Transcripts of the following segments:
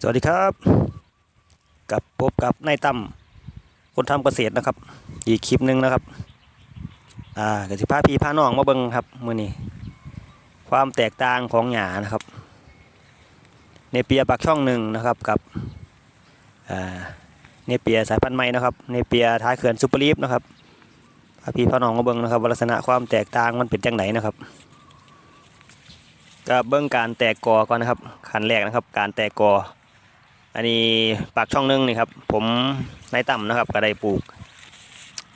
สวัสดีครับกับพบกับนายตั้มคนทำเกษตรนะครับ อีกคลิปหนึ่งนะครับ อ่ากสิพาพีพาน้องมาเบิ่งครับมือนี้ความแตกต่างของหญ้านะครับ ในเปียปักช่องหนึ่งนะครับกับอ่าเนเปียสายพันธุ์ใหม่นะครับเนเปียท้ายเขื่อนซุปเปอร์ลีฟนะครับพาพีพาน้องมาเบิ่งนะครับลักษณะความแตกต่างมันเป็นจังไหนนะครับก็เบิ่งการแตกกอก่อนนะครับ ขั้นแรกนะครับ การแตกกอ อันนี้ปากช่องหนึงนี่ครับ ผมในต่ำนะครับก็ได้ปลูก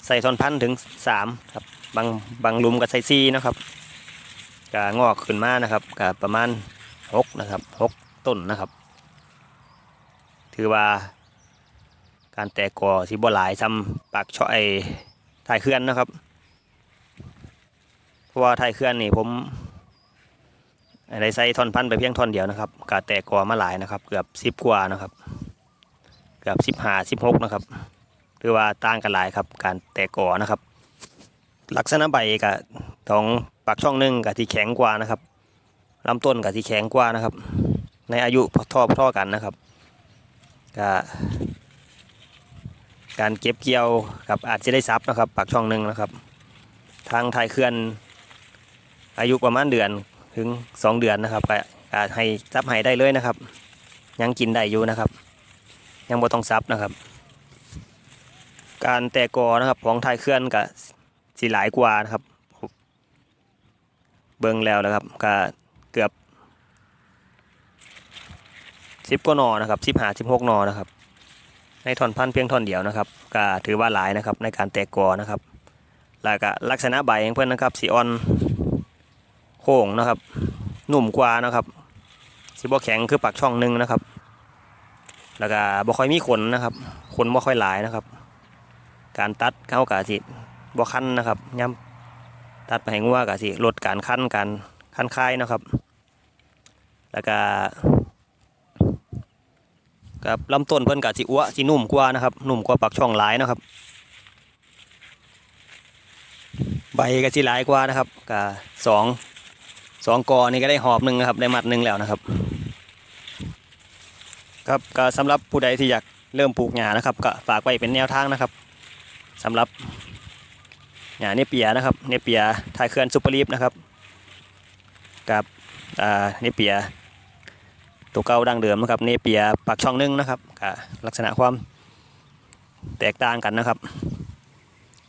ใส่ทอนพันถึงสามครับบางบางลุมก็ใส่ซีนะครับก็งอกขึ้นมานะครับก็ประมาณหกนะครับหกต้นนะครับ ถือว่า การแตกกอสิบ่หลายซ้ำปากช่อไอ้ถ่ายเคลื่อนนะครับเพราะว่าถ่ายเคลื่อนนี่ผม ได้ใส่ท่อนพันธ์ไปเพียงท่อนเดียวนะครับกาแตกกอมาหลายนะครับ เกือบสิบกว่านะครับ เกือบสิบห้าสิบหกนะครับถือว่าต่างกันหลายครับ การแตกกอนะครับ ลักษณะใบกับของปากช่องหนึ่งกับที่แข็งกว่านะครับลำต้นกับที่แข็งกว่านะครับ ในอายุทอท่อกันนะครับก็การเก็บเกี่ยวกับอาจจะได้ซับนะครับปากช่องหนึ่งนะครับ ทางไทยเคลื่อนอายุประมาณเดือน ถึงสองเดือนนะครับก็ก็ให้ซับให้ได้เลยนะครับ ยังกินได้อยู่นะครับ ยังบ่ต้องซับนะครับ การแตกกอนะครับของไทยเคลื่อนกับสีหลายกว่านะครับ เบิ่งแล้วนะครับก็เกือบสิบกว่าหนอนะครับสิบห้าสิบหกนอนะครับ ในท่อนพันธุ์เพียงท่อนเดียวนะครับก็ถือว่าหลายนะครับในการแตกกอนะครับแล้วก็ลักษณะใบของเพื่อนนะครับสีอ่อน ค้งนะครับ หนุ่มกว่านะครับสีบ่แข็งคือปากช่องหนึ่งนะครับ แล้วก็บ่ค่อยมีขนนะครับ ขนบ่ค่อยหลายนะครับ การตัดเข้ากะสิบ่คันนะครับย้ำตัดไปให้งัวกะสิลดการคันการคันคายนะครับ แล้วก็กับลำต้นเพิ่นกะสิอ้วสินุ่มกว่านะครับ นุ่มกว่าปากช่องหลายนะครับ ใบก็สิหลายกว่านะครับกะสอง สองกอนี่ก็ได้หอบหนึ่งนะครับ ได้มัดหนึ่งแล้วนะครับ ครับก็สำหรับผู้ใดที่อยากเริ่มปลูกหญ้านะครับ ก็ฝากไว้เป็นแนวทางนะครับสำหรับหญ้าเนเปียนะครับเนเปียทายเคลื่อนซุปเปอร์ลีฟนะครับกับอ่เนเปียตัวเก่าดังเดิมนะครับเนเปียปากช่องหนึงนะครับก็ลักษณะความแตกต่างกันนะครับ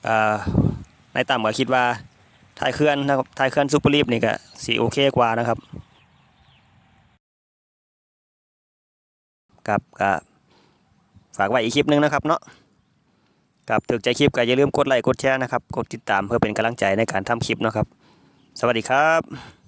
อ่าในต่ำก็คิดว่า ทายเคลื่อนนะครับทายเคลื่อนซุปเปอร์ลีฟนี่ก็สีโอเคกว่านะครับกับกับฝากไว้อีกคลิปหนึงนะครับเนาะกับถึกใจคลิปก็อย่าลืมกดไลค์กดแชร์นะครับ กดติดตามเพื่อเป็นกำลังใจในการทำคลิปนะครับ สวัสดีครับ